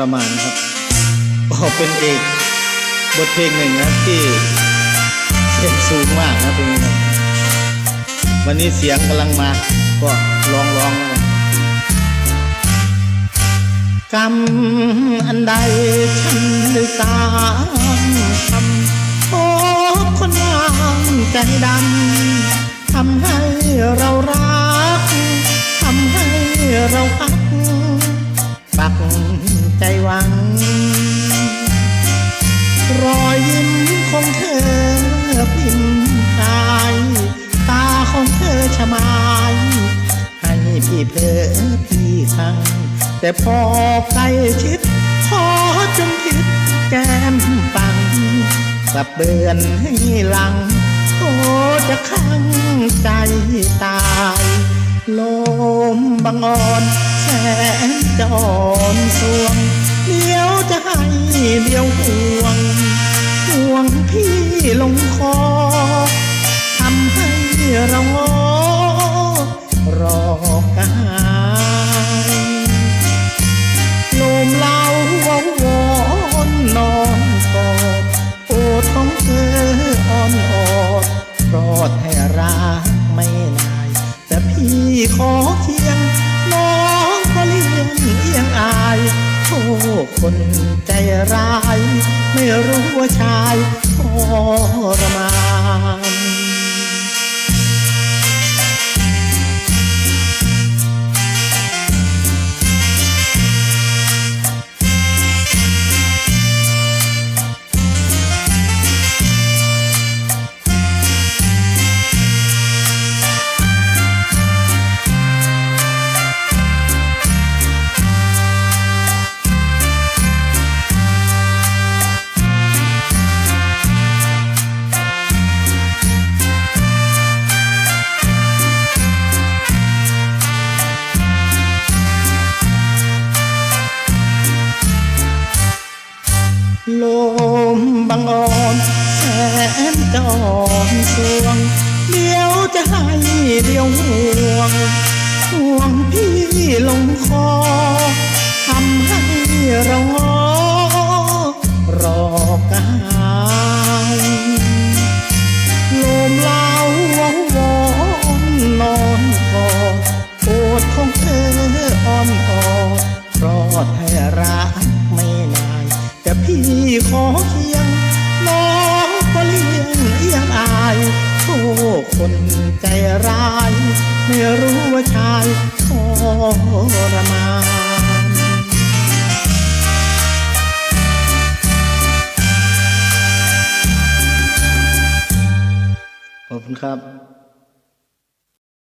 รมานนะครับก็เป็นเอกบทเพลงหนึ่งนะที่เสียงสูงมากนะเพลงนี้วันนี้เสียงกำลังมา ก็ลองร้องกันกรรมอันใดฉันได้สร้างทำโอ้คนงามใจดำทำให้เรารักทำให้เราพัก อพิมพ์กายตาของเธอชะมายให้พี่เพอพี่คัง แต่พอใกล้ชิดขอจงคิดแก้มปัง กลับเบือนให้หลัง โอ้จะขังใจตายลมบางอ่อนแสนจะอ่อนสวงเดี๋ยวจะให้เดียวห่ว ลมบางอ่อนแสนจอนสวง เดี๋ยวจะให้เดียวห่วงห่วงพี่ลงคอทำให้เรางอรอกา ขอเคียง น้องก็เลี้ยงเอียงอายโอ้คนใจร้าย ไม่รู้ว่าชายทรมานขอบคุณครับ